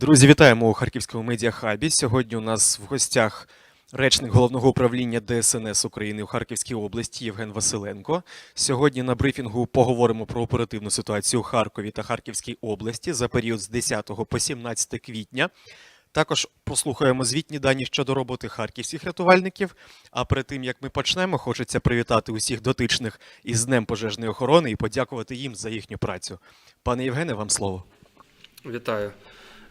Друзі, вітаємо у Харківському медіахабі. Сьогодні у нас в гостях речник головного управління ДСНС України у Харківській області Євген Василенко. Сьогодні на брифінгу поговоримо про оперативну ситуацію у Харкові та Харківській області за період з 10 по 17 квітня. Також послухаємо звітні дані щодо роботи харківських рятувальників. А перед тим як ми почнемо, хочеться привітати усіх дотичних із Днем пожежної охорони і подякувати їм за їхню працю. Пане Євгене, вам слово. Вітаю.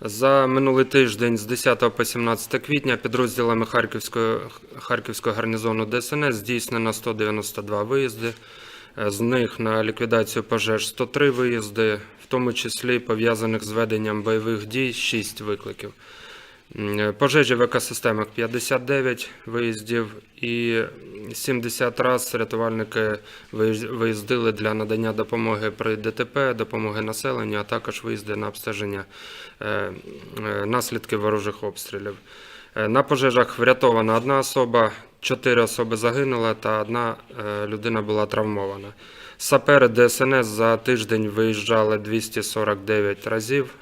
За минулий тиждень з 10 по 17 квітня підрозділами Харківського, Харківського гарнізону ДСНС здійснено 192 виїзди. З них на ліквідацію пожеж 103 виїзди, в тому числі пов'язаних з веденням бойових дій 6 викликів. Е, Пожежі в екосистемах 59 виїздів і 70 раз рятувальники виїз- виїздили для надання допомоги при ДТП, допомоги населенню, а також виїзди на обстеження е, е, наслідків ворожих обстрілів. На пожежах врятована одна особа, чотири особи загинули та одна е, людина була травмована. Сапери ДСНС за тиждень виїжджали 249 разів,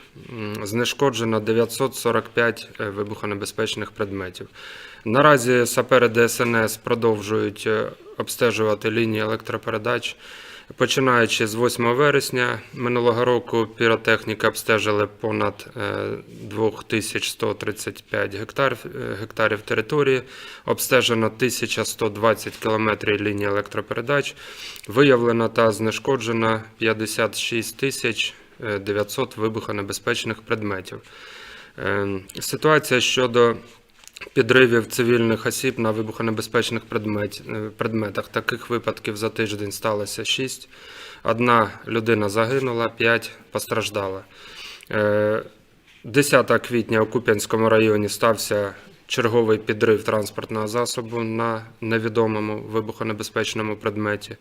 знешкоджено 945 е, вибухонебезпечних предметів. Наразі сапери ДСНС продовжують е, обстежувати лінії електропередач. Починаючи з 8 вересня минулого року піротехніка обстежили понад е, 2135 гектар, е, гектарів території, обстежено 1120 кілометрів лінії електропередач, виявлено та знешкоджено 56 тисяч е, 900 вибухонебезпечних предметів. Е, Ситуація щодо підривів цивільних осіб на вибухонебезпечних е, предметах. Таких випадків за тиждень сталося 6. Одна людина загинула, 5 постраждала. Е, 10 квітня у Куп'янському районі стався черговий підрив транспортного засобу на невідомому вибухонебезпечному предметі.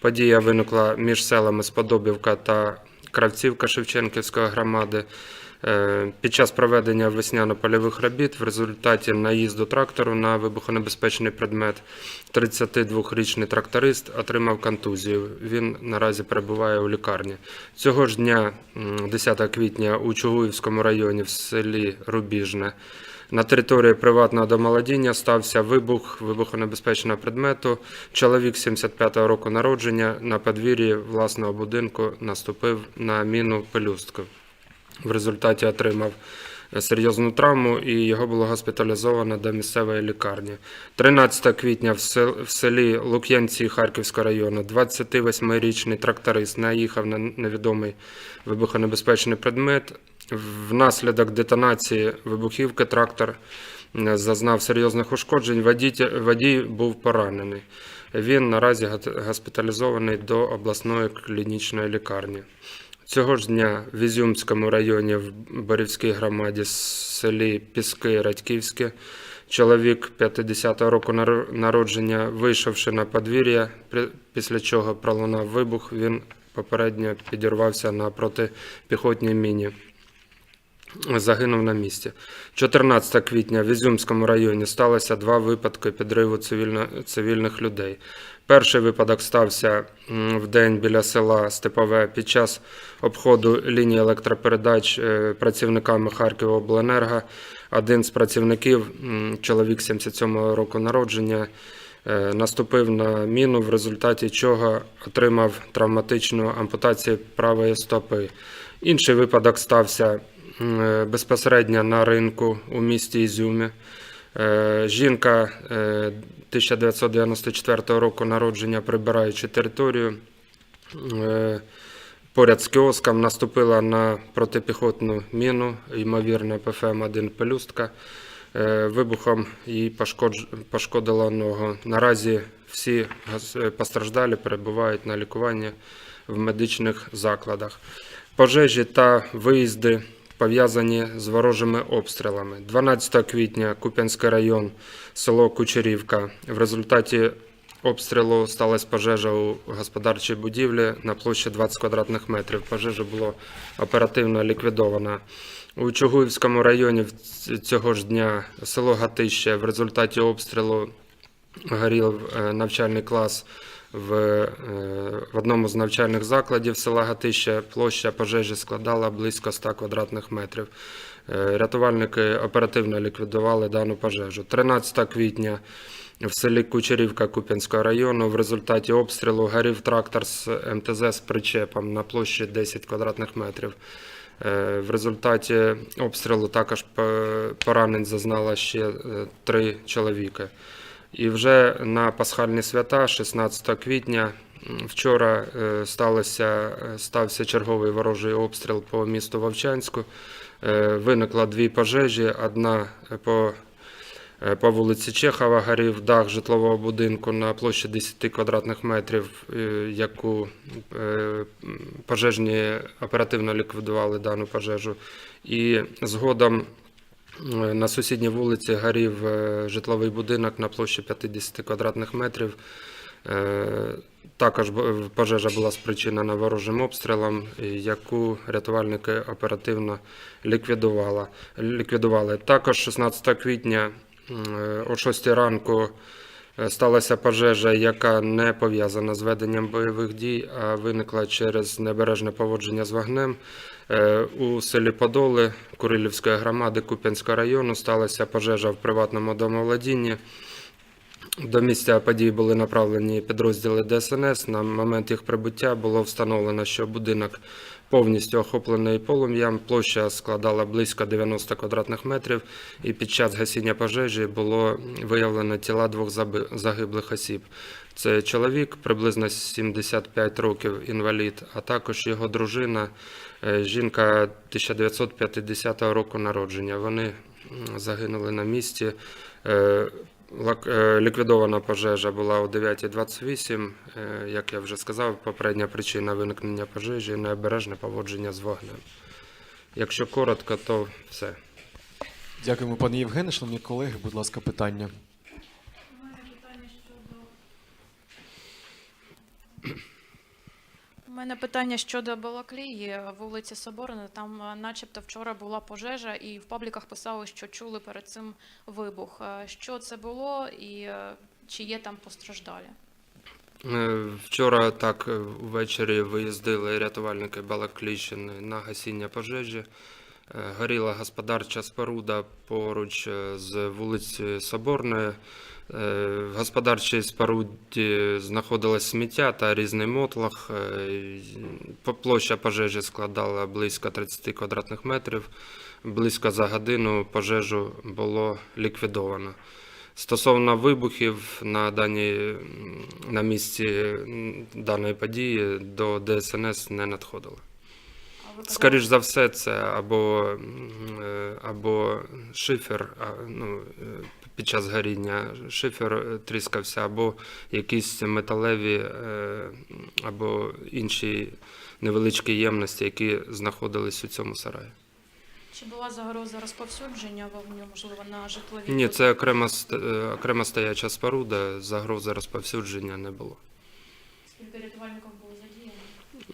Подія виникла між селами Сподобівка та Кравцівка Шевченківської громади. Е, Під час проведення весняно-польових робіт в результаті наїзду трактору на вибухонебезпечний предмет 32-річний тракторист отримав контузію. Він наразі перебуває у лікарні. Цього ж дня, 10 квітня, у Чугуївському районі в селі Рубіжне на території приватного домолодіння стався вибух вибухонебезпечного предмету. Чоловік 75-го року народження на подвір'ї власного будинку наступив на міну пелюстку. В результаті отримав е, серйозну травму і його було госпіталізовано до місцевої лікарні. 13 квітня в селі Лук'янці Харківського району 28-річний тракторист наїхав на невідомий вибухонебезпечний предмет. Внаслідок детонації вибухівки трактор е, зазнав серйозних ушкоджень. Водій, водій був поранений. Він наразі госпіталізований до обласної клінічної лікарні. Цього ж дня в Ізюмському районі в Борівській громаді селі Піски Радьківське чоловік 50-го року народження, вийшовши на подвір'я, після чого пролунав вибух, він попередньо підірвався на протипіхотній міні. Загинув на місці. 14 квітня в Ізюмському районі сталося два випадки підриву цивільно, цивільних людей. Перший випадок стався в день біля села Степове під час обходу лінії електропередач е, працівниками Харківобленерго. Один з працівників, чоловік 77-го року народження, е, наступив на міну, в результаті чого отримав травматичну ампутацію правої стопи. Інший випадок стався безпосередньо на ринку у місті Ізюмі. Е, Жінка е, 1994 року народження, прибираючи територію, е, поряд з кіоском наступила на протипіхотну міну, ймовірно, ПФМ-1 пелюстка. Е, Вибухом їй пошкодила ногу. Наразі всі е, постраждалі перебувають на лікуванні в медичних закладах. Пожежі та виїзди пов'язані з ворожими обстрілами. 12 квітня Куп'янський район, село Кучерівка. В результаті обстрілу сталася пожежа у господарчій будівлі на площі 20 квадратних метрів. Пожежа була оперативно ліквідована. У Чугуївському районі цього ж дня село Гатище в результаті обстрілу горів е, навчальний клас в, е, в одному з навчальних закладів села Гатище. Площа пожежі складала близько 100 квадратних метрів. Е, Рятувальники оперативно ліквідували дану пожежу. 13 квітня в селі Кучерівка Куп'янського району в результаті обстрілу горів трактор з МТЗ з причепом на площі 10 квадратних метрів. Е, В результаті обстрілу також поранень зазнало ще три чоловіка. І вже на пасхальні свята, 16 квітня, вчора е, сталося, е, стався черговий ворожий обстріл по місту Вовчанську. Е, Виникло дві пожежі. Одна по, по вулиці Чехова горів дах житлового будинку на площі 10 квадратних метрів, яку пожежні оперативно ліквідували дану пожежу. І згодом На сусідній вулиці горів е, житловий будинок на площі 50 квадратних метрів. Е, Також пожежа була спричинена ворожим обстрілом, яку рятувальники оперативно ліквідували. Також 16 квітня е, о 6 ранку е, сталася пожежа, яка не пов'язана з веденням бойових дій, а виникла через небережне поводження з вогнем. Е, У селі Подоли Курилівської громади Куп'янського району сталася пожежа в приватному домовладінні. До місця подій були направлені підрозділи ДСНС. На момент їх прибуття було встановлено, що будинок повністю охоплений полум'ям. Площа складала близько 90 квадратних метрів, і під час гасіння пожежі було виявлено тіла двох загиблих осіб. Це чоловік, приблизно 75 років, інвалід, а також його дружина, е, жінка 1950 року народження. Вони загинули на місці. Е, Ліквідована пожежа була о 9.28. Е, Як я вже сказав, попередня причина виникнення пожежі необережне поводження з вогнем. Якщо коротко, то все. Дякуємо, пане Євгене. Шановні колеги, будь ласка, питання. У мене питання щодо. У мене питання щодо Балаклії, вулиці Соборна. Там, е, начебто, вчора була пожежа, і в пабліках писали, що чули перед цим вибух. Е, Що це було і е, чи є там постраждалі? Е, Вчора так е, ввечері виїздили рятувальники Балакліщини на гасіння пожежі. Е, Горіла господарча споруда поруч е, з вулиці Соборної. Е, В господарчій споруді знаходилось сміття та різний мотлах. Площа пожежі складала близько 30 квадратних метрів. Близько за годину пожежу було ліквідовано. Стосовно вибухів на, даній, на місці даної події до ДСНС не надходило. Скоріш за все, це або, е, або шифер, ну, е, під час горіння шифер е, тріскався, або якісь металеві, або інші невеличкі ємності, які знаходились у цьому сараї. Чи була загроза розповсюдження вогню, можливо, на житлові? Ні, це окрема, окрема стояча споруда, загрози розповсюдження не було. Скільки рятувальників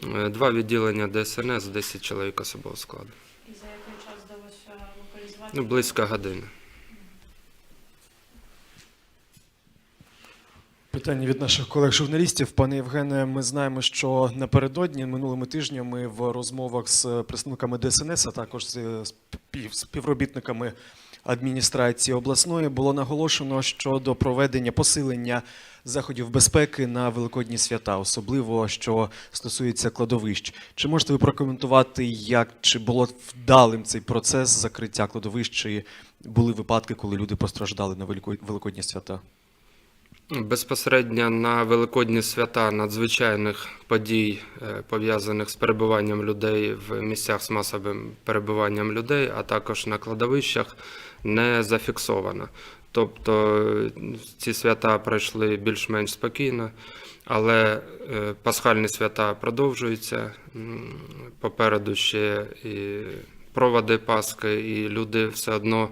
Два відділення ДСНС, 10 чоловік особового складу. І за який час вдалося локалізувати? Ну, близько години. Питання від наших колег-журналістів. Пане Євгене, ми знаємо, що напередодні минулими тижнями в розмовах з представниками ДСНС, а також з співробітниками адміністрації обласної було наголошено щодо проведення посилення заходів безпеки на великодні свята, особливо що стосується кладовищ. Чи можете ви прокоментувати, як чи було вдалим цей процес закриття кладовищ? Чи були випадки, коли люди постраждали на Велико- великодні свята? Безпосередньо на великодні свята надзвичайних подій, е, пов'язаних з перебуванням людей в місцях з масовим перебуванням людей, а також на кладовищах, не зафіксовано. Тобто е, ці свята пройшли більш-менш спокійно, але е, пасхальні свята продовжуються. Попереду ще і проводи Пасхи, і люди все одно.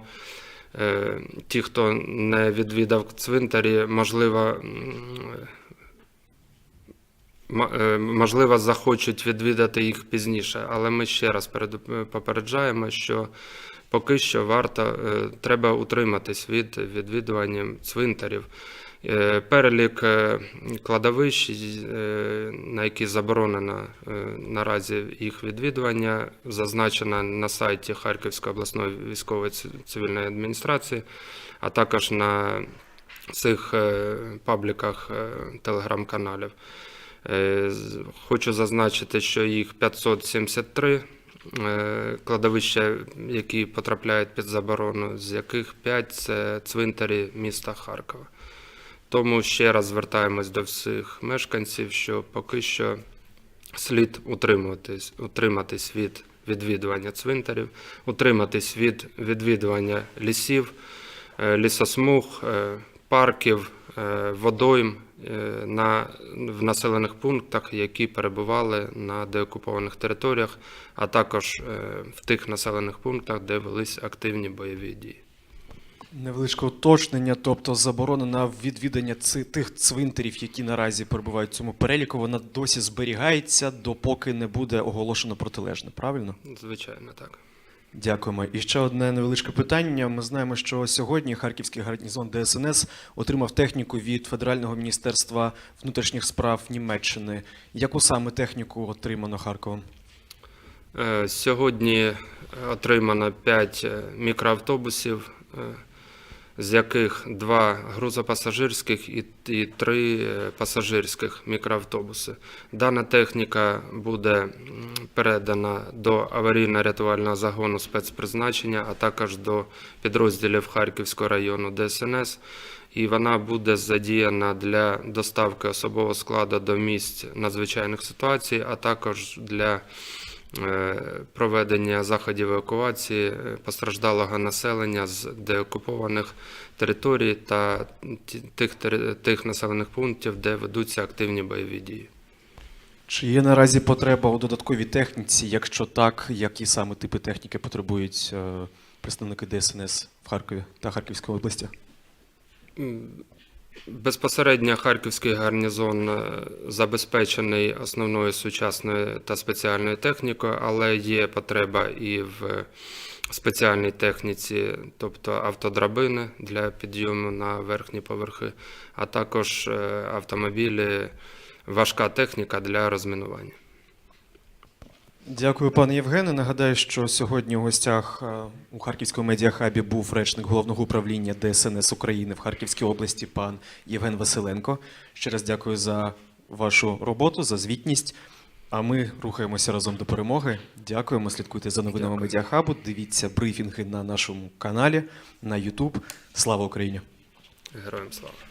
Е, Ті, хто не відвідав цвинтарі, можливо, можливо, захочуть відвідати їх пізніше. Але ми ще раз перед- попереджаємо, що поки що варто е, треба утриматись від відвідування цвинтарів. Е, Перелік е, кладовищ, е, на які заборонено е, наразі їх відвідування, зазначено на сайті Харківської обласної військової цивільної адміністрації, а також на цих е, пабліках е, телеграм-каналів. Е, Хочу зазначити, що їх 573 е, кладовища, які потрапляють під заборону, з яких 5 це цвинтарі міста Харкова. Тому ще раз звертаємось до всіх мешканців, що поки що слід утримуватись, утриматись від відвідування цвинтарів, утриматись від відвідування лісів, е, лісосмуг, парків, водойм е, на, в населених пунктах, які перебували на деокупованих територіях, а також е, в тих населених пунктах, де велись активні бойові дії. Невеличке уточнення, тобто заборона на відвідання ци- тих цвинтарів, які наразі перебувають в цьому переліку, вона досі зберігається, допоки не буде оголошено протилежне, правильно? Звичайно, так. Дякуємо. І ще одне невеличке питання. Ми знаємо, що сьогодні Харківський гарнізон ДСНС отримав техніку від Федерального міністерства внутрішніх справ Німеччини. Яку саме техніку отримано Харковом? Е, Сьогодні отримано 5 мікроавтобусів, е, з яких 2 грузопасажирських і, і 3 пасажирських мікроавтобуси. Дана техніка буде передана до аварійно-рятувального загону спецпризначення, а також до підрозділів Харківського району ДСНС. І вона буде задіяна для доставки особового складу до місць надзвичайних ситуацій, а також для е, проведення заходів евакуації е, постраждалого населення з деокупованих територій та тих, тих населених пунктів, де ведуться активні бойові дії. Чи є наразі потреба у додатковій техніці? Якщо так, які саме типи техніки потребують е, представники ДСНС в Харкові та Харківській області? Безпосередньо Харківський гарнізон е, забезпечений основною сучасною та спеціальною технікою, але є потреба і в спеціальній техніці, тобто автодрабини для підйому на верхні поверхи, а також е, автомобілі, важка техніка для розмінування. Дякую, пане Євгене. Нагадаю, що сьогодні у гостях е, у Харківському медіахабі був речник головного управління ДСНС України в Харківській області, пан Євген Василенко. Ще раз дякую за вашу роботу, за звітність. А ми рухаємося разом до перемоги. Дякуємо. Слідкуйте за новинами Дякую. медіахабу. Дивіться брифінги на нашому каналі на YouTube. Слава Україні! Героям слава!